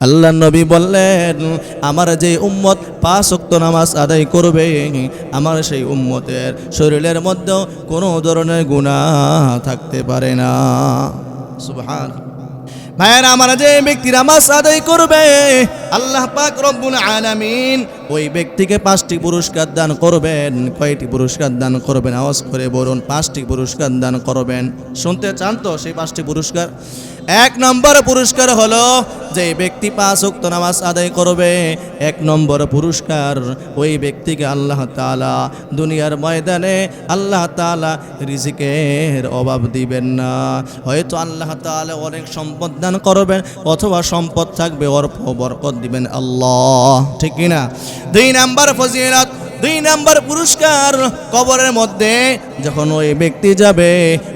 আল্লাহ নবী বললেন, আমার যে উম্মত পাঁচ ওয়াক্ত নামাজ আদায় করবে, আমার সেই উম্মতের শরীরের মধ্যেও কোনো ধরনের গুণা থাকতে পারে না। সুবহান ভাইয়ের, আমার যে ব্যক্তি নামাজ আদায় করবে আল্লাহ পাক রব্বুল আলামিন ওই ব্যক্তিকে পাঁচটি পুরস্কার দান করবেন। কয়টি পুরস্কার দান করবেন? আওয়াজ করে বলুন, পাঁচটি পুরস্কার দান করবেন। শুনতে চান তো সেই পাঁচটি পুরস্কার? এক নম্বর পুরস্কার হলো যে ব্যক্তি পাঁচ উক্ত নামাজ আদায় করবে। এক নম্বর পুরস্কার ওই ব্যক্তিকে আল্লাহ তাআলা দুনিয়ার ময়দানে আল্লাহ তালা রিজিকের অভাব দিবেন না। হয়তো আল্লাহ তাআলা অনেক সম্পদ দান করবেন, অথবা সম্পদ থাকবে অর্প বরকত দিবেন আল্লাহ। ঠিক কিনা? দুই নাম্বার ফজিলত দুই নাম্বার পুরস্কার কবরের মধ্যে যখন ওই ব্যক্তি যাবে,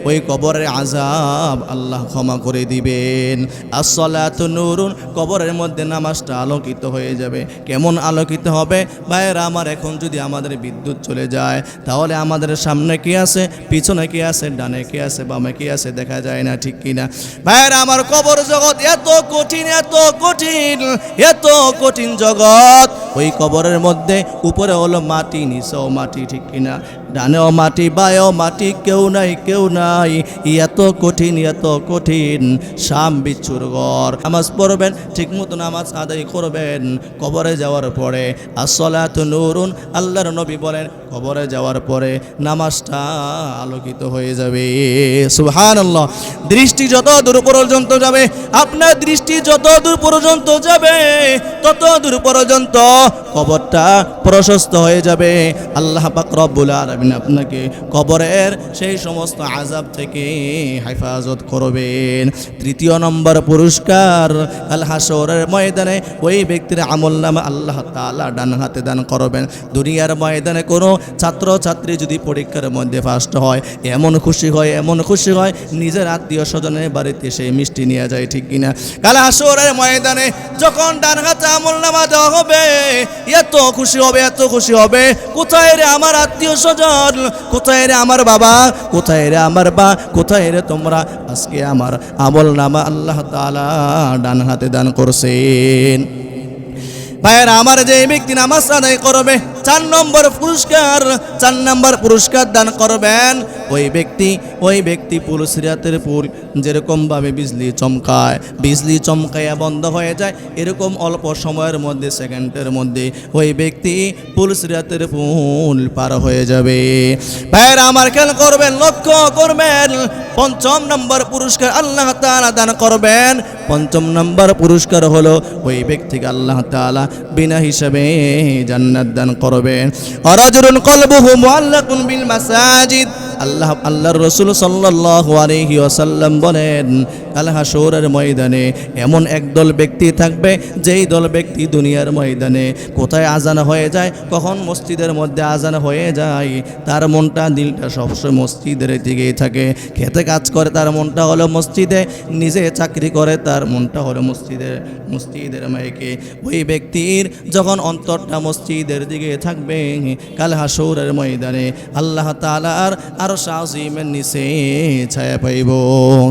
ওই কবরের আজাব আল্লাহ ক্ষমা করে দিবেন। আসলাত নুরুন, কবরের মধ্যে নামাজটা আলোকিত হয়ে যাবে। কেমন আলোকিত হবে? ভাইয়েরা, আমার এখন যদি আমাদের বিদ্যুৎ চলে যায়, তাহলে আমাদের সামনে কি আছে? পিছনে কি আছে? ডানে কি আছে? বামে কি আছে? দেখা যায় না, ঠিক কিনা? ভাইয়েরা, আমার কবর জগৎ এত কঠিন এত কঠিন এত কঠিন জগৎ। ওই কবরের মধ্যে উপরে হলো মাটি, নিচেও মাটি, ঠিক কিনা? ডানেও মাটি বায়েও মাটি, কেউ নাই কেউ নাই। এত কঠিন এত কঠিন। শাম বিচ্ছুর ঘর। নামাজ পড়বেন ঠিক মতো নামাজ আদায় করবেন। কবরে যাওয়ার পরে আসলাত নুরুন, আল্লাহর নবী বলেন, কবরে যাওয়ার পরে নামাজটা আলোকিত হয়ে যাবে। সুহান আল্লাহ দৃষ্টি যত দূর পর্যন্ত যাবে, আপনার দৃষ্টি যত দূর পর্যন্ত যাবে, তত দূর পর্যন্ত কবরটা প্রশস্ত হয়ে যাবে। আল্লাহ পাক রব্বুল আলামিন আপনাকে কবরের সেই সমস্ত আজাব থেকে হেফাজত করবেন। তৃতীয় নম্বর পুরস্কার, আল হাসরের ময়দানে ওই ব্যক্তির আমল নামা আল্লাহ তাআলা ডান হাতে দান করবেন। দুনিয়ার ময়দানে কোনো ছাত্র ছাত্রী যদি পরীক্ষার মধ্যে ফার্স্ট হয়, এমন খুশি হয়, এমন খুশি হয়, নিজের আত্মীয় স্বজনের বাড়িতে সেই মিষ্টি নিয়ে যায়, ঠিক কিনা? কাল হাসরের ময়দানে যখন ডান হাতে আমল নামা দেওয়া হবে, এত খুশি হবে, এত খুশি হবে, কোথায় রে আমার আত্মীয় স্বজন? কোথায় রে আমার বাবা? কোথায় রে আমার বা? কোথায় রে তোমরা? আজকে আমার আমল নামা আল্লাহ তালা ডান হাতে দান করছেন। ভাইয়েরা, আমার যে ব্যক্তি নামাজ আদায় করবে চার নম্বর পুরস্কার, চার নম্বর পুরস্কার দান করবেন। ওই ব্যক্তি ওই ব্যক্তি পুলিশ রাতের পুল যেরকমভাবে বিজলি চমকায়, বিজলি চমকায়া বন্ধ হয়ে যায়, এরকম অল্প সময়ের মধ্যে, সেকেন্ডের মধ্যে, ওই ব্যক্তি পুলিশ রাতের পুল পার হয়ে যাবে। ভাইয়েরা, আমার খেয়াল করবেন, লক্ষ্য করবেন, পঞ্চম নম্বর পুরস্কার আল্লাহ তাআলা দান করবেন। পঞ্চম নম্বর পুরস্কার হলো ওই ব্যক্তিকে আল্লাহ তাআলা বিনা হিসাবে জান্নাত দান করবেন অরাজুরুন কলবুহু মুআল্লাকুন বিল মাসাজিদ। আল্লাহ, আল্লাহর রসুল সাল্লাল্লাহু আলাইহি ওয়াসাল্লাম বলেন কাল হাসরের ময়দানে এমন একদল ব্যক্তি থাকবে, যেই দল ব্যক্তি দুনিয়ার ময়দানে কোথায় আজান হয়ে যায়, কখন মসজিদের মধ্যে আজান হয়ে যায়, তার মনটা, দিলটা সবসময় মসজিদের দিকেই থাকে। খেতে কাজ করে তার মনটা হলো মসজিদে, নিজে চাকরি করে তার মনটা হলো মসজিদের মসজিদের মাইকে। ওই ব্যক্তির যখন অন্তরটা মসজিদের দিকে থাকবে কাল হাসরের ময়দানে আল্লাহ তালার আর শাহিমের নিচে ছায়া পাইব।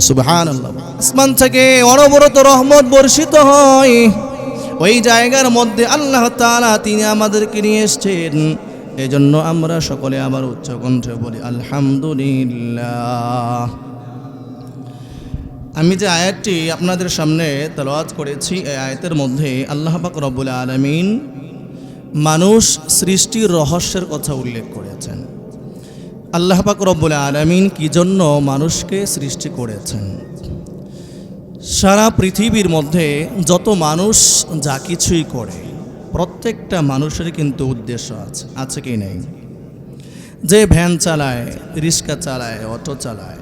সুবহানাল্লাহ। আসমান থেকে অনবরত রহমত বর্ষিত হয়। ওই জায়গার মধ্যে আল্লাহ তাআলা তিনি আমাদেরকে নিয়ে এসছেন। এজন্য আমরা সকলে আমার উচ্চ কণ্ঠে বলি, আলহামদুলিল্লাহ। আমি যে আয়াতটি আপনাদের সামনে তেলাওয়াত করেছি, এই আয়াতের মধ্যে আল্লাহ পাক রব্বুল আলমিন মানুষ সৃষ্টির রহস্যের কথা উল্লেখ করেছেন। আল্লাহ পাক রব্বুল আলমিন কি জন্য মানুষকে সৃষ্টি করেছেন? সারা পৃথিবীর মধ্যে যত মানুষ যা কিছুই করে, প্রত্যেকটা মানুষের কিন্তু উদ্দেশ্য আছে আছে কি নেই? যে ভ্যান চালায়, রিক্সা চালায়, অটো চালায়,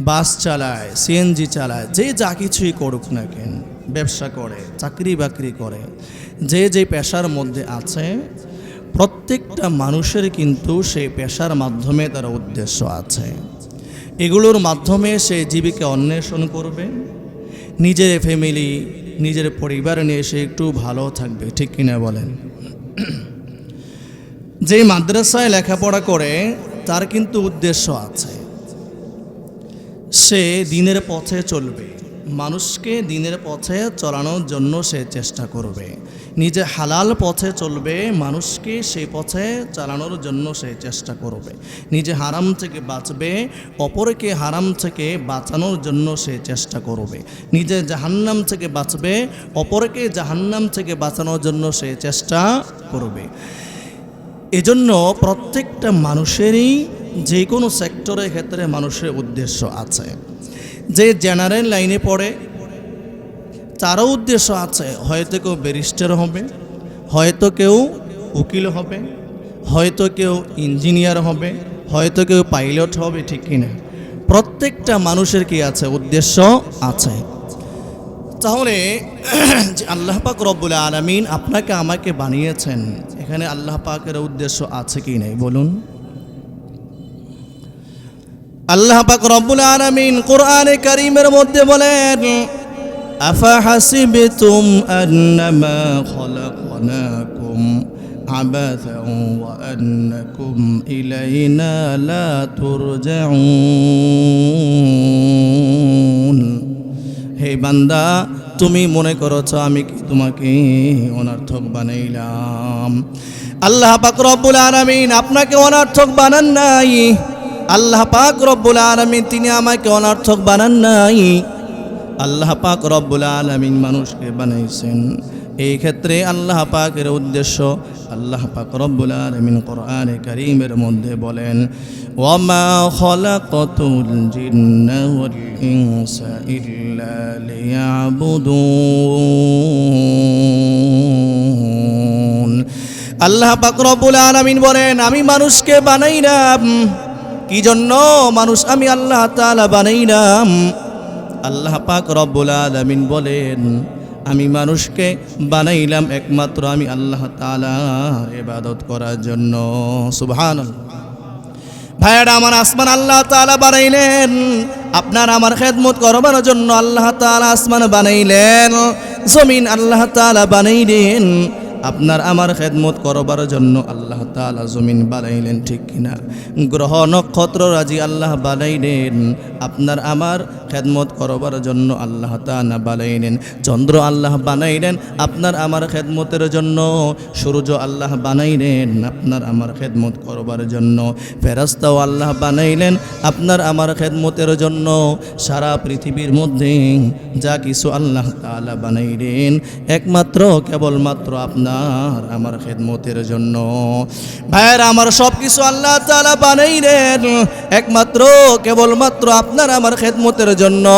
বাস চালায়, সিএনজি চালায়, যে যা কিছুই করুক না কেন, ব্যবসা করে, চাকরি বাকরি করে, যে যে পেশার মধ্যে আছে প্রত্যেকটা মানুষের কিন্তু সেই পেশার মাধ্যমে তার উদ্দেশ্য আছে। এগুলোর মাধ্যমে সে জীবিকা অন্বেষণ করবে। নিজের ফ্যামিলি নিজের পরিবার নিয়ে সে একটু ভালো থাকবে, ঠিক কিনা বলেন? যে মাদ্রাসায় লেখাপড়া করে, তার কিন্তু উদ্দেশ্য আছে। সে দিনের পথে চলবে। মানুষকে দিনের পথে চলানোর জন্য সে চেষ্টা করবে। নিজে হালাল পথে চলবে, মানুষকে সেই পথে চালানোর জন্য সে চেষ্টা করবে। নিজে হারাম থেকে বাঁচবে, অপরকে হারাম থেকে বাঁচানোর জন্য সে চেষ্টা করবে। নিজে জাহান্নাম থেকে বাঁচবে, অপরকে জাহান্নাম থেকে বাঁচানোর জন্য সে চেষ্টা করবে। এজন্য প্রত্যেকটা মানুষেরই যে কোনো সেক্টরের ক্ষেত্রে মানুষের উদ্দেশ্য আছে। যে জেনারেল লাইনে পড়ে তারও উদ্দেশ্য আছে, হয়তো কেউ ব্যারিস্টার হবে, হয়তো কেউ উকিল হবে, হয়তো কেউ ইঞ্জিনিয়ার হবে, হয়তো কেউ পাইলট হবে, ঠিক কিনা প্রত্যেকটা মানুষের কি আছে? উদ্দেশ্য আছে। তাহলে, যে আল্লাহ পাক রব্বুল আলমিন আপনাকে আমাকে বানিয়েছেন, এখানে আল্লাহ পাকের উদ্দেশ্য আছে কি নেই? বলুন। আল্লাহ পাক রব্বুল আলামিন কোরআনে কারীমের মধ্যে বলেন আফা হাসিবতুম আন্নামা খলাকনাকুম عبثا وأنكم إلينا لا ترجعون হে বান্দা তুমি মনে করছ আমি কি তোমাকে অনর্থক বানাইলাম আল্লাহ পাক রব্বুল আলামিন আপনাকে অনর্থক বানান নাই আল্লাহ পাক রব্বুল আলামিন তিনি আমাকে অনর্থক বানান নাই আল্লাহ পাক রব্বুল আলামিন মানুষকে বানাইছেন। এই ক্ষেত্রে আল্লাহ পাকের উদ্দেশ্য আল্লাহ পাক রব্বুল আলামিন কোরআনে কারীমের মধ্যে বলেন আল্লাহ পাক রব্বুল আলামিন বলেন, আমি মানুষকে বানাই বানাইলাম। কি জন্য? মানুষ আমি আল্লাহ তাআলা বানাইলাম। আল্লাহ পাক রব্বুল আলামিন বলেন, আমি মানুষকে বানাইলাম একমাত্র আমি আল্লাহ তাআলার ইবাদত করার জন্য। সুবহানাল্লাহ। ভাইয়ারা, আমার আসমান আল্লাহ তাআলা বানাইলেন। আপনার আমার খেদমত করবার জন্য আল্লাহ তাআলা আসমান বানাইলেন। জমিন আল্লাহ তাআলা বানাইলেন। আপনার আমার খেদমত করবার জন্য আল্লাহ তাআলা জমিন বানাইলেন, ঠিক কিনা? গ্রহ নক্ষত্র রাজি আল্লাহ বানাইলেন, আপনার আমার খেদমত করবার জন্য আল্লাহ তাআলা বানাইলেন। চন্দ্র আল্লাহ বানাইলেন, আপনার আমার খেদমতের জন্য। সূর্য আল্লাহ বানাইলেন, আপনার আমার খেদমত করবার জন্য। ফেরাস্তাও আল্লাহ বানাইলেন, আপনার আমার খেদমতের জন্য। সারা পৃথিবীর মধ্যে যা কিছু আল্লাহ তাআলা বানাইলেন, একমাত্র, কেবলমাত্র আপনার আমার খেদমতের জন্য। ভাইয়ের, আমার সব কিছু আল্লাহ তাআলা বানাইলেন। একমাত্র, কেবলমাত্র আপনার আমার খেদমতের জন্য।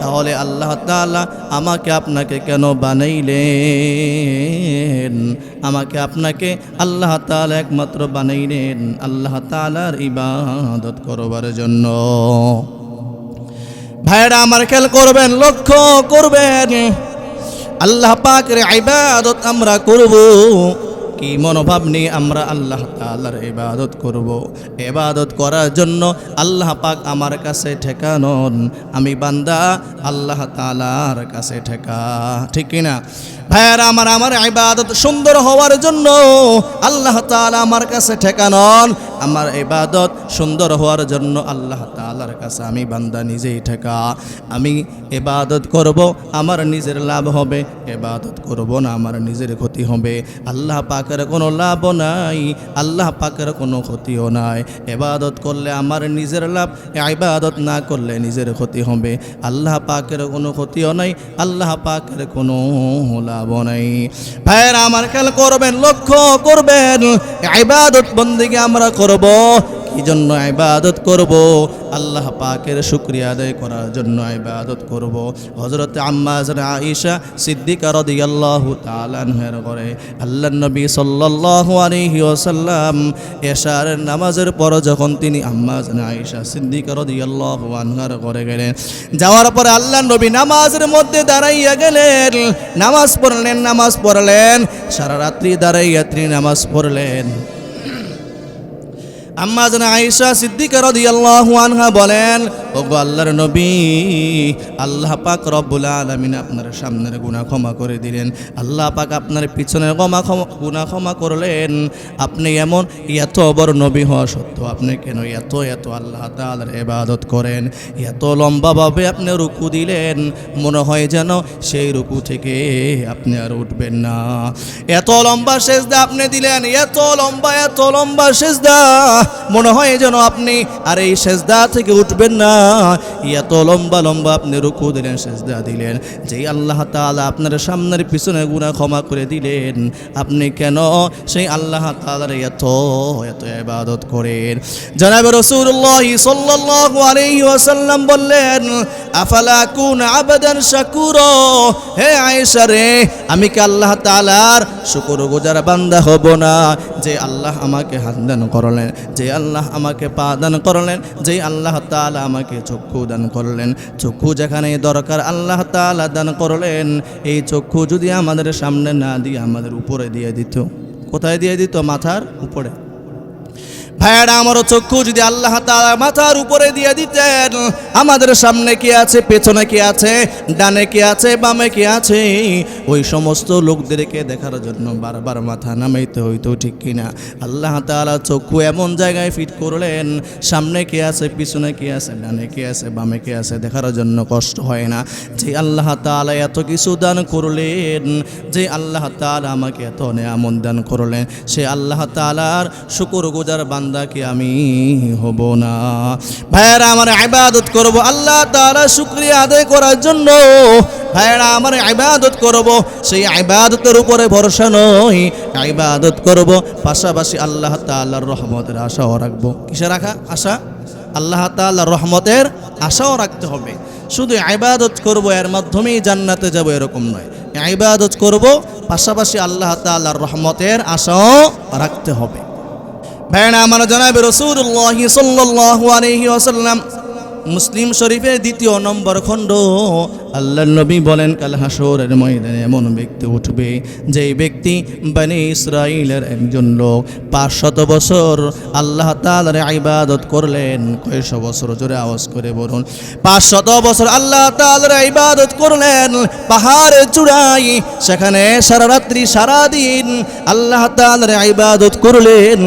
তাহলে আল্লাহ তাআলা আমাকে আপনাকে কেন বানাইলেন? আমাকে আপনাকে আল্লাহ তাআলা একমাত্র বানাইলেন আল্লাহ তাআলার ইবাদত করবার জন্য। ভাইরা আমার খেল করবেন, লক্ষ্য করবেন। আল্লাহ পাকের আইবাদত আমরা করব। কি মনোভাব নিয়ে আমরা আল্লাহ তাআলার ইবাদত করব? এবাদত করার জন্য আল্লাহ পাক আমার কাছে ঠেকানন আমি বান্দা, আল্লাহ তাআলার কাছে ঠেকা। ঠিক কিনা? ভাইয়ারা, আমার আমার ইবাদত সুন্দর হওয়ার জন্য আল্লাহ তাআলা আমার কাছে ঠেকানন আমার ইবাদত সুন্দর হওয়ার জন্য আল্লাহ তাআলার কাছে আমি বান্দা নিজেই ঠেকা। আমি এবাদত করব, আমার নিজের লাভ হবে। এবাদত করব না, আমার নিজের ক্ষতি হবে। আল্লাহ পাকের কোনো লাভ নাই, আল্লাহ পাকের কোনো ক্ষতিও নাই। এবাদত করলে আমার নিজের লাভ, ইবাদত না করলে নিজের ক্ষতি হবে। আল্লাহ পাকের কোনো ক্ষতিও নাই, আল্লাহ পাকের কোনো লাভ নাই। ভাইয়েরা, আমার খেয়াল করবেন, লক্ষ্য করবেন, ইবাদত বন্দিকে আমরা করব। কি জন্য ইবাদত করব। আল্লাহ পাকের শুক্রিয়া আদায় করার জন্য ইবাদত করব। হযরত আম্মাজ আয়েশা সিদ্দিকা রাদিয়াল্লাহু তাআলা আনহার করে আল্লাহর নবী সাল্লাল্লাহু আলাইহি ওয়াসাল্লাম এশার নামাজের পর যখন তিনি আম্মাজ আয়েশা সিদ্দিকা রাদিয়াল্লাহু আনহার ঘরে গেলেন, যাওয়ার পরে আল্লাহর নবী নামাজের মধ্যে দাঁড়াইয়া গেলেন। নামাজ পড়লেন নামাজ পড়লেন, সারা রাত্রি দাঁড়াইয়া তিনি নামাজ পড়লেন। আম্মা যেন আয়েশা সিদ্দিকা রাদিয়াল্লাহু আনহা বলেন, ওগো আল্লাহর নবী, আল্লাহ পাক রব্বুল আলামিন আপনার সামনের গুনাহ ক্ষমা করে দিলেন। আল্লাহ পাক আপনার পিছনের ক্ষমা, গুনাহ ক্ষমা করলেন। আপনি এমন এত বড় নবী হওয়া সত্ত্বেও আপনি কেন এত এত আল্লাহ তাআলার ইবাদত করেন? এত লম্বাভাবে আপনি রুকু দিলেন। মনে হয় যেন সেই রুকু থেকে আপনি আর উঠবেন না। এত লম্বা সেজদা আপনি দিলেন, এত লম্বা এত লম্বা সেজদা। মনে হয় যেন আপনি, আর এই সেজদা থেকে উঠবেন না। এত লম্বা লম্বা আপনি রুকু দিলেন, সেজদা দিলেন। যেই আল্লাহ তাআলা আপনার সামনের পিছনে গুনাহ ক্ষমা করে দিলেন, আপনি কেন সেই আল্লাহ তাআলার এত এত ইবাদত করেন? জনাবে রাসূলুল্লাহ সাল্লাল্লাহু আলাইহি ওয়াসাল্লাম বললেন, আফালা কুন আবাদান শাকুর? হে আয়েশা রে, আমি কি আল্লাহ তাআলার শুকরগুজার বান্দা হব না? যে আল্লাহ আমাকে হাত দান করলেন যে আল্লাহ আমাকে পা দান করলেন, যে আল্লাহ তালা আমাকে চক্ষু দান করলেন। চক্ষু যেখানে দরকার আল্লাহ তালা দান করলেন। এই চক্ষু যদি আমাদের সামনে না দিয়ে আমাদের উপরে দিয়ে দিত, কোথায় দিয়ে দিত? মাথার উপরে। ভাইয়ারা, আমারও চক্ষু যদি আল্লাহ মাথার উপরে দিয়ে দিতেন, আমাদের সামনে কি আছে, পেছনে কি আছে, ডানে কি আছে, বামে কি আছে? ওই সমস্ত লোকদেরকে দেখার জন্য বারবার মাথা নামাইতে হইতো, ঠিক কিনা? আল্লাহ তাআলা চক্ষু এমন জায়গায় ফিট করলেন, সামনে কি আছে, পিছনে কি আছে, ডানে কি আছে, বামে কি আছে, দেখার জন্য কষ্ট হয় না। যে আল্লাহ তাআলা এত কিছু দান করলেন, যে আল্লাহ তাআলা আমাকে এত নেয়ামত দান করলেন, সে আল্লাহ তাআলার শুকর গুজার বান্দাকে আমি হব না। ভাইয়েরা, আমার ইবাদত করব আল্লাহ তাআলা শুকরিয়া আদায় করার জন্য। ভাইয়েরা, আমার ইবাদত করব, সেই ইবাদতের উপরে ভরসা নয় ইবাদত করব, পাশাপাশি আল্লাহ তাআলার রহমতের আশাও রাখব। কিসে রাখা? আশা? আল্লাহ তাআলার রহমতের আশাও রাখতে হবে। শুধু ইবাদত করব, এর মাধ্যমেই জান্নাতে যাব এরকম নয়। ইবাদত করব, পাশাপাশি আল্লাহ তাআলার রহমতের আশাও রাখতে হবে। ভাইনা আমার জানাবে রসুল্লাহ সাল্লাল্লাহু আলাইহি ওয়াসাল্লাম। মুসলিম শরীফের দ্বিতীয় নম্বর খণ্ড। আল্লাহ নবী বলেন, কাল হাসরের ময়দানে এমন ব্যক্তি উঠবে, যেই ব্যক্তি বানি ইসরাইলের একজন লোক। পাঁচশত বছর আল্লাহ তাআলার ইবাদত করলেন। কয়শো বছর জোরে আওয়াজ করে বলুন, পাঁচশত বছর আল্লাহ তাআলার ইবাদত করলেন। পাহাড়ের চূড়াই সেখানে সারা রাত্রি, সারা দিন আল্লাহ তাআলার ইবাদত করলেন।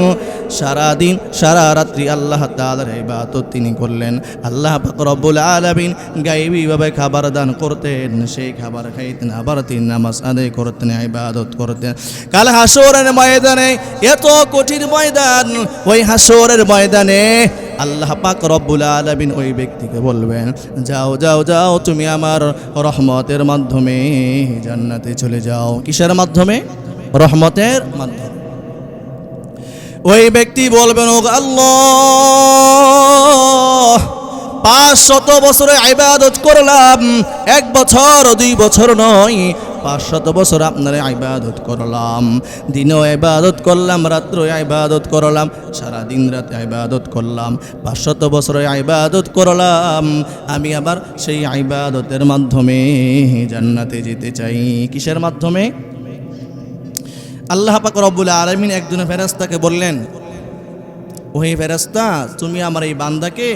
সারাদিন, সারা রাত্রি আল্লাহ তাআলার ইবাদত তিনি করলেন। আল্লাহ পাক রব্বুল আলামিন গায়বীভাবে খাবার দান করতেন, সেই খাবার খাইতেন, আবার তিন নামাজ আদায় করতেন, ইবাদত করতেন। কাল হাসরের ময়দানে, এত কঠিন ময়দান, ওই হাসরের ময়দানে আল্লাহ পাক রব্বুল আলামিন ওই ব্যক্তিকে বলবেন, যাও যাও যাও, তুমি আমার রহমতের মাধ্যমে জান্নাতে চলে যাও। কিসের মাধ্যমে? রহমতের মাধ্যমে। ওই ব্যক্তি বলবেন ও আল্লাহ, পাঁচ শত বছরে ইবাদত করলাম, এক বছর, দুই বছর নয়, পাঁচ শত বছর আপনার ইবাদত করলাম, দিনও ইবাদত করলাম রাত্রে আইবাদত করলাম সারা দিন রাত ইবাদত করলাম, পাঁচ শত বছরে ইবাদত করলাম, আমি আবার সেই আইবাদতের মাধ্যমে জান্নাতে যেতে চাই। কিসের মাধ্যমে? আল্লাহ পাক রব্বুল আলমিন একজন ফেরাস্তাকে বললেন ওই ফেরাস্তা তুমি আমার এই বান্দাকে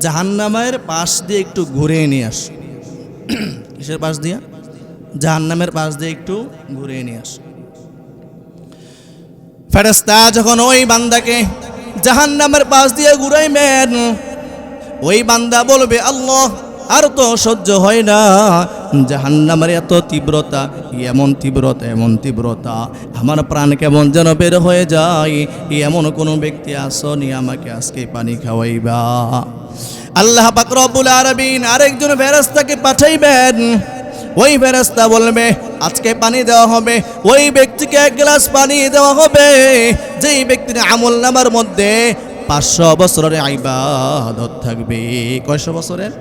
জাহান্নামের পাশ দিয়ে একটু ঘুরে নিয়ে আস। কিসের পাশ দিয়া? জাহান্নামের পাশ দিয়ে একটু ঘুরে নিয়ে আস। ফেরাস্তা যখন ওই বান্দাকে জাহান্নামের পাশ দিয়ে ঘুরাইবেন, ওই বান্দা বলবে, আল্লাহ আর তো সহ্য হয় না। জাহান্নামের এত তীব্রতা, এমন তীব্রতা এমন তীব্রতা, আমার প্রাণ কেমন যেন বের হয়ে যায়। এমন কোনো ব্যক্তি আসনি আমাকে আজকে পানি খাওয়াইবা। আল্লাহ পাক রব্বুল আরবিন আরেকজন ফেরেশতাকে পাঠাইবেন। ওই ফেরেশতা বলবে, আজকে পানি দেওয়া হবে। ওই ব্যক্তিকে এক গ্লাস পানি দেওয়া হবে। যেই ব্যক্তির আমল নামার মধ্যে পাঁচশো বছরের আইবাদত থাকবে। কয়শো বছরের?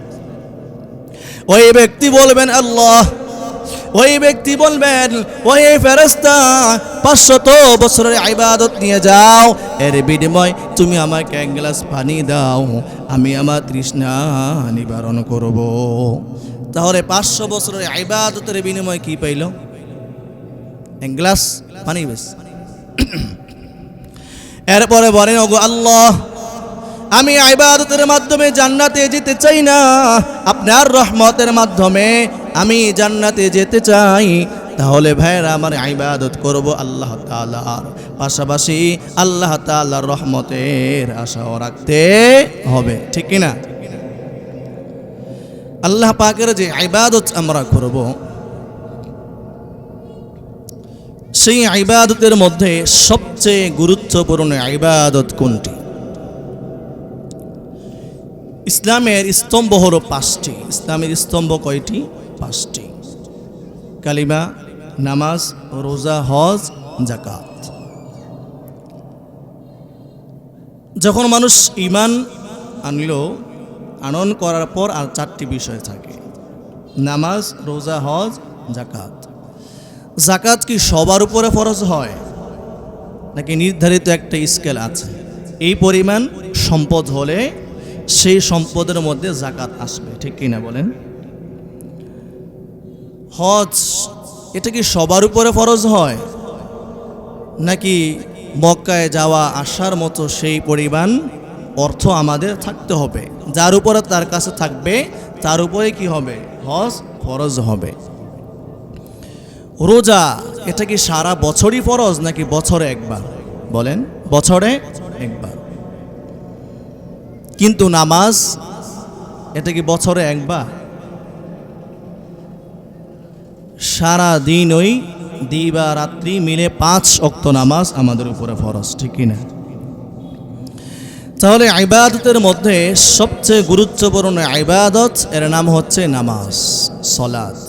ওই ব্যক্তি বলবেন আল্লাহ, ওই ব্যক্তি বলবেন, ওই ফেরেস্তা পাঁচশত বছরের ইবাদত নিয়ে যাও, এর বিনিময় তুমি আমাকে এক গ্লাস পানি দাও, আমি আমার তৃষ্ণা নিবারণ করব। তাহলে পাঁচশো বছরের ইবাদতের বিনিময় কি পাইল? এক গ্লাস পানি বেশ। এরপরে বলেন, ওগো আল্লাহ আমি আইবাদতের মাধ্যমে জান্নাতে যেতে চাই না। আপনার রহমতের মাধ্যমে আমি জান্নাতে যেতে চাই। তাহলে ভাইরা আমার ইবাদত করব আল্লাহ তাআলার পাশাপাশি আল্লাহ তাআলার রহমতের আশাও রাখতে হবে। ঠিক কি না আল্লাহ পাকের যে ইবাদত আমরা করব, সেই ইবাদতের মধ্যে সবচেয়ে গুরুত্বপূর্ণ ইবাদত কোনটি? ইসলামের স্তম্ভ হলো পাঁচটি। ইসলামের স্তম্ভ কয়টি? পাঁচটি। কালিমা, নামাজ, রোজা, হজ জাকাত যখন মানুষ ইমান আনল আনন করার পর আর চারটি বিষয় থাকে। নামাজ, রোজা, হজ জাকাত জাকাত কি সবার উপরে ফরজ হয়? নাকি নির্ধারিত একটা স্কেল আছে? এই পরিমাণ সম্পদ হলে সেই সম্পদের মধ্যে জাকাত আসবে, ঠিক কিনা বলেন? হজ, এটা কি সবার উপরে ফরজ হয়? নাকি মক্কায় যাওয়া, আসার মতো সেই পরিমাণ অর্থ আমাদের থাকতে হবে? যার উপরে তার কাছে থাকবে, তার উপরে কি হবে? হজ ফরজ হবে। রোজা, এটা কি সারা বছরই ফরজ নাকি বছরে একবার? বলেন, বছরে একবার। কিন্তু নামাজ, এটা কি বছরে একবার? সারা দিন ওই দিবা রাত্রি মিলে পাঁচ অক্ত নামাজ আমাদের উপরে ফরজ, ঠিক কিনা? তাহলে আইবাদতের মধ্যে সবচেয়ে গুরুত্বপূর্ণ আইবাদত এর নাম হচ্ছে নামাজ সলাদ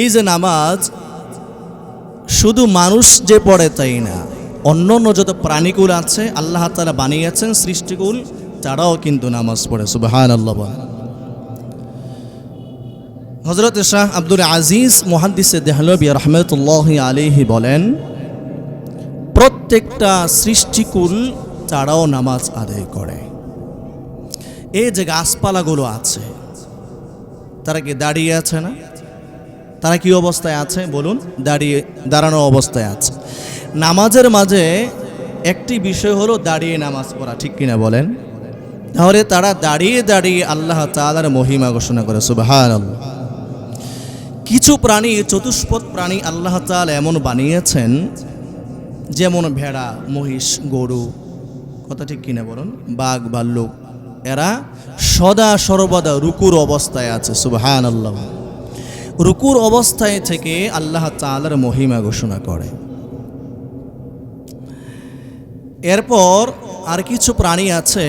এই যে নামাজ, শুধু মানুষ যে পড়ে তাই না অন্য অন্য যত প্রাণীকুল আছে, আল্লাহ তালা বানিয়েছেন সৃষ্টিকুল, তারাও কিন্তু নামাজ পড়ে সুবাহান আল্লাহ হজরত শাহ আব্দুল আজিজ মোহাদ্দিসে দেহলবি রহমতুল্লাহ আলিহি বলেন, প্রত্যেকটা সৃষ্টিকুল তারাও নামাজ আদায় করে। এই যে গাছপালাগুলো আছে, তারা কি দাঁড়িয়ে আছে না? তারা কি অবস্থায় আছে? বলুন, দাঁড়িয়ে, দাঁড়ানো অবস্থায় আছে। নামাজের মাঝে একটি বিষয় হলো দাঁড়িয়ে নামাজ পড়া, ঠিক কিনা বলেন? তাহলে তারা দাঁড়িয়ে দাঁড়িয়ে আল্লাহ তাআলার মহিমা ঘোষণা করে সুবাহান কিছু প্রাণী, চতুষ্পদ প্রাণী আল্লাহ তাআলা এমন বানিয়েছেন, যেমন ভেড়া, মহিষ, গরু, কথা ঠিক কিনা বলুন? বাঘ, ভাল্লুক, এরা সদা সর্বদা রুকুর অবস্থায় আছে সুবাহান আল্লাহ রুকুর অবস্থায় থেকে আল্লাহ তাআলার মহিমা ঘোষণা করে। এরপর আর কিছু প্রাণী আছে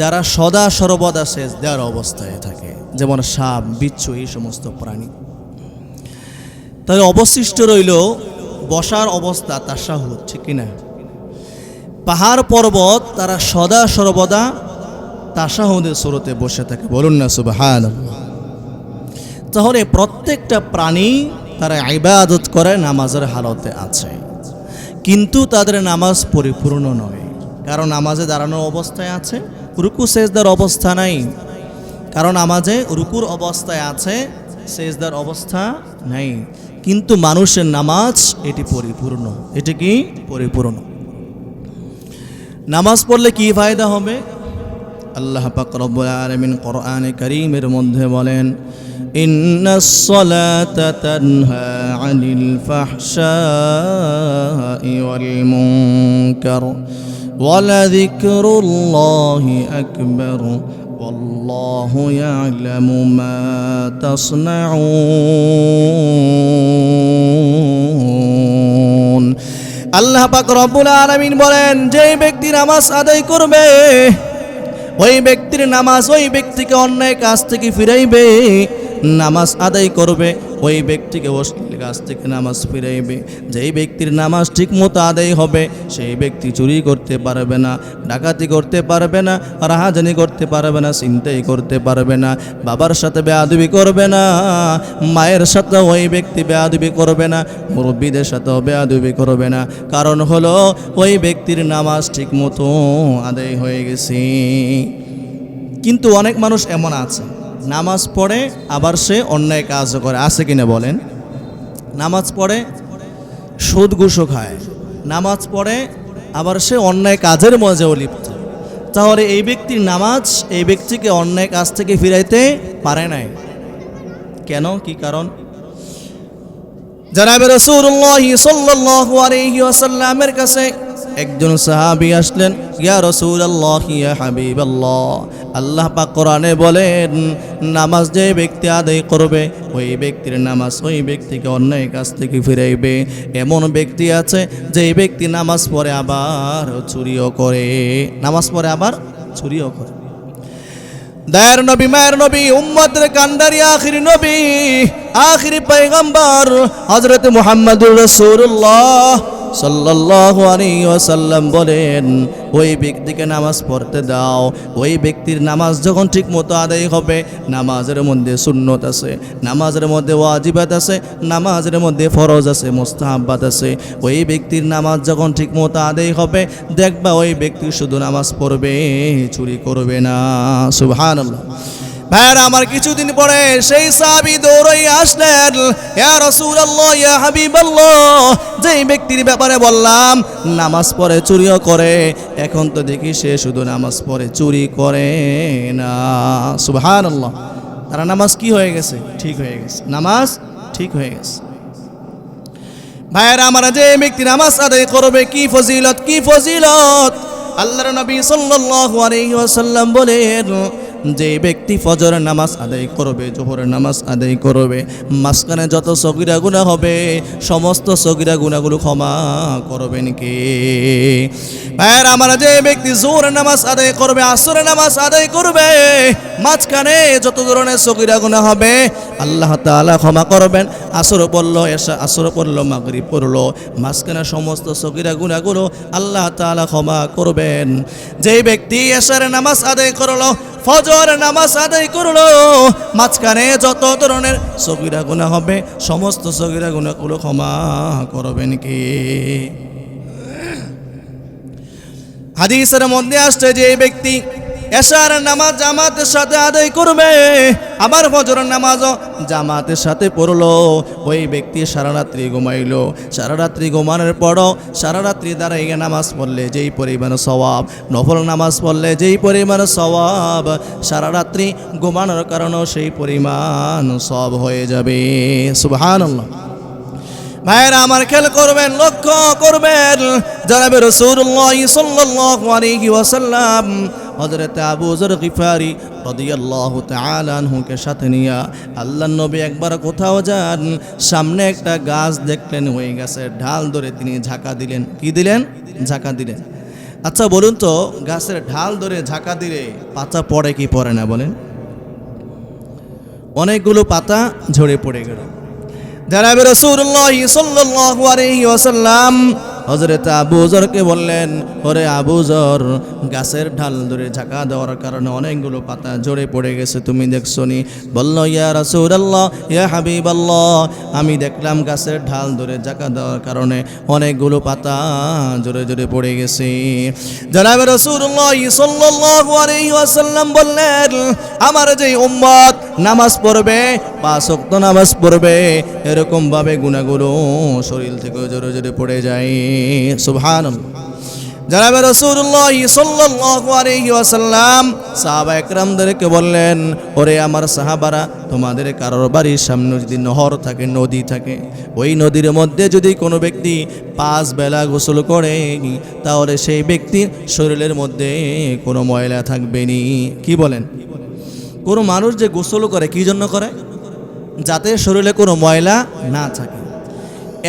যারা সদা সর্বদা দেওয়ার অবস্থায় থাকে, যেমন সাপ, বিচ্ছু, এই সমস্ত প্রাণী। তাহলে অবশিষ্ট রইল বসার অবস্থা সাহুদ ঠিক কিনা পাহাড় পর্বত তারা সদা সর্বদা তাসাহুদের স্রোতে বসে থাকে। বলুন না সুবাহান তাহলে প্রত্যেকটা প্রাণী তারা ইবাদত করে নামাজের হালতে আছে। কিন্তু তাদের নামাজ পরিপূর্ণ নয়। কারণ নামাজে দাঁড়ানোর অবস্থায় আছে, রুকু, সেজদার অবস্থা নাই। কারণ নামাজে রুকুর অবস্থায় আছে, সেজদার অবস্থা নাই। কিন্তু মানুষের নামাজ এটি পরিপূর্ণ, এটি কি? পরিপূর্ণ। নামাজ পড়লে কি ফায়দা হবে? আল্লাহ পাক রব্বুল আলামিন কোরআনে কারীমের মধ্যে বলেন ইন্নাস সালাতা তানহা আনিল ফাহশাই ওয়াল মুনকার ولذكر الله أكبر والله يعلم ما تصنعون আল্লাহ পাক রব্বুল আলামিন বলেন যেই ব্যক্তি নামাজ আদায় করবে ওই ব্যক্তির নামাজ ওই ব্যক্তিকে অন্যায় কাজ থেকে ফিরাইবে। নামাজ আদায় করবে, ওই ব্যক্তিকে অশ্লীল কাজ থেকে নামাজ ফিরাইবে। যেই ব্যক্তির নামাজ ঠিক মতো আদায় হবে, সেই ব্যক্তি চুরি করতে পারবে না, ডাকাতি করতে পারবে না, রাহাজানি করতে পারবে না চিন্তাই করতে পারবে না, বাবার সাথে বেয়াদবি করবে না, মায়ের সাথে ওই ব্যক্তি বেয়াদবি করবে না, মুরব্বীদের সাথেও বেয়াদবি করবে না। কারণ হলো, ওই ব্যক্তির নামাজ ঠিক মতো আদায় হয়ে গেছে। কিন্তু অনেক মানুষ এমন আছে। নামাজ পড়ে, আবার সে অন্যায় কাজও করে। আছে কিনা বলেন? নামাজ পড়ে, সুদ ঘুষও খায়। নামাজ পড়ে, আবার সে অন্যায় কাজের মজেও লিপ্ত। তাহলে এই ব্যক্তির নামাজ, এই ব্যক্তিকে অন্যায় কাজ থেকে ফিরাইতে পারে নাই। কেন? কি কারণ? জানাবে রসুল্লাহ আলাইহি ওয়াসাল্লামের কাছে একজন সাহাবি আসলেন, ইয়া রাসূলুল্লাহ, ইয়া হাবিবাল্লাহ। আল্লাহ পাক কোরআনে বলেন, নামাজ যে ব্যক্তি আদায় করবে, ওই ব্যক্তির নামাজ ওই ব্যক্তিকে অন্যায় কাছ থেকে ফিরাইবে। এমন ব্যক্তি আছে যে ব্যক্তি নামাজ পড়ে আবার চুরিও করে। নামাজ পড়ে আবার চুরিও করে। দায়ের নবী, মায়ের নবী, উম্মতের কান্ডারি, আখিরি নবী, আখিরি পয়গম্বর হজরত মুহাম্মদুর রাসূলুল্লাহ। সাল্লাল্লাহু আলাইহি ওয়াসাল্লাম বলেন, ওই ব্যক্তিকে নামাজ পড়তে দাও। ওই ব্যক্তির নামাজ যখন ঠিক মতো আদায় হবে, নামাজের মধ্যে সুন্নত আছে, নামাজের মধ্যে ওয়াজিবাত আছে, নামাজের মধ্যে ফরজ আছে, মোস্তাহাব্বাত আছে। ওই ব্যক্তির নামাজ যখন ঠিক মতো আদায় হবে, দেখবা ওই ব্যক্তি শুধু নামাজ পড়বে, চুরি করবে না। সুবহানাল্লাহ। ভাইয়ারা, আমার কিছুদিন পরে সেই সাহাবি দৌড়াই আসলেন। ইয়া রাসূলুল্লাহ, ইয়া হাবিবাল্লাহ। যেই ব্যক্তির ব্যাপারে বললাম, নামাজ পড়ে চুরিও করে, এখন তো দেখি সে শুধু নামাজ পড়ে চুরি করে না। সুবহানাল্লাহ। তারা নামাজ কি হয়ে গেছে? ঠিক হয়ে গেছে। নামাজ ঠিক হয়ে গেছে। ভাইয়েরা, আমরা যে ব্যক্তি নামাজ আদায় করবে, কি ফজিলত কি ফজিলত? আল্লাহর নবী সাল্লাল্লাহু আলাইহি ওয়াসাল্লাম বলেন যে ব্যক্তি ফজরের নামাজ আদায় করবে জোহরের নামাজ আদায় করবে, মাঝখানে যত সগিরা গুণা হবে, সমস্ত সগিরা গুণাগুলো ক্ষমা করবেন কে? ভাইয়ের, আমরা যে ব্যক্তি জোহরের নামাজ আদায় করবে আসরের নামাজ আদায় করবে, মাঝখানে যত ধরনের সগিরা গুণা হবে, আল্লাহ তাআলা ক্ষমা করবেন। আসর পড়ল এসা আসর পড়ল মাগরি পড়ল, মাঝখানে সমস্ত সগিরা গুণাগুলো আল্লাহ তাআলা ক্ষমা করবেন। যেই ব্যক্তি এসার নামাজ আদায় করল, ফজর নামাজ আদায় করল। মাঝখানে যত ধরনের সগিরা গুণা হবে, সমস্ত সগিরা গুণাগুলো ক্ষমা করবেন কি? হাদিসের মধ্যে আসছে যে, এই ব্যক্তি এশার নামাজ জামাতের সাথে আদায় করবে। আবার ফজরের নামাজও জামাতের সাথে পড়ল। ওই ব্যক্তি সারা রাত্রি ঘুমাইলো। সারা রাত্রি ঘুমানোর পরও সারা রাত্রি দাঁড়াইয়ে নামাজ পড়লে যেই পরিমাণ সওয়াব, নফল নামাজ পড়লে যেই পরিমাণ সওয়াব, সারা রাত্রি ঘুমানোর কারণেও সেই পরিমাণ সব হয়ে যাবে। সুবহানাল্লাহ। ভাইয়েরা আমার খেল করবেন, লক্ষ্য করবেন। জানাবে রসুল্লাহ সাল্লাল্লাহু আলাইহি ওয়াসাল্লাম হযরত আবু যর গিফারি রাদিয়াল্লাহু তাআলা আনহুকে সাথে নিয়া আল্লাহ নবী একবার কোথাও যান, সামনে একটা গাছ দেখলেন, ওই গাছের ঢাল ধরে তিনি ঝাঁকা দিলেন। কি দিলেন? ঝাঁকা দিলেন। আচ্ছা বলুন তো, গাছের ঢাল ধরে ঝাঁকা দিলে পাতা পড়ে কি পড়ে না বলেন? অনেকগুলো পাতা ঝরে পড়ে গেল। জানাবে রসুল্লাহ সাল্লাল্লাহু আলাইহি ওয়াসাল্লাম হজরত আবু জরকে বললেন, ওরে আবু জর গাছের ঢাল ধরে ঝাঁকা দেওয়ার কারণে অনেকগুলো পাতা ঝরে পড়ে গেছে, তুমি দেখছ নি বলল, ইয়া রাসূলুল্লাহ, ইয়া হাবিবাল্লাহ, আমি দেখলাম গাছের ঢাল ধরে ঝাঁকা দেওয়ার কারণে অনেকগুলো পাতা জোরে জোরে পড়ে গেছে। জানাবে রসুল্লাহ সাল্লাল্লাহু বললেন, আমার যে উম্মত নামাজ পড়বে, পাঁচ ওয়াক্ত নামাজ পড়বে এরকম ভাবে গুণাগুলো শরীর থেকে জোরে জোরে পড়ে যায়। সুবহান জানাবে রসুল্লাহ সাল্লাল্লাহু আলাইহি ওয়াসাল্লাম সাহাবা একরামদেরকে বললেন, ওরে আমার সাহাবারা, তোমাদের কারোর বাড়ির সামনে যদি নহর থাকে, নদী থাকে, ওই নদীর মধ্যে যদি কোনো ব্যক্তি পাঁচ বেলা গোসল করে, তাহলে সেই ব্যক্তির শরীরের মধ্যে কোনো ময়লা থাকবে নি। কি বলেন? কোনো মানুষ যে গোসল করে কি জন্য করে? যাতে শরীরে কোনো ময়লা না থাকে।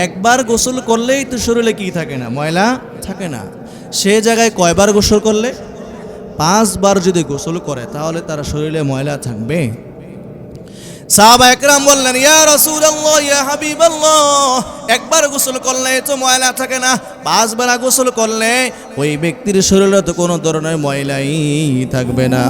একবার গোসল করলেই তো শরীরে কি থাকে না? ময়লা থাকে না। সে জায়গায় কয়বার গোসল করলে? পাঁচবার যদি গোসল করে, তাহলে তার শরীরে ময়লা থাকবে। সাহাবা একরাম বললেন, ইয়া রাসূলুল্লাহ, ইয়া হাবিবাল্লাহ, একবার গোসল করলে তো ময়লা থাকে না। পাঁচবার গোসল করলে ওই ব্যক্তির শরীরে তো কোনো ধরনের ময়লাই থাকবে না।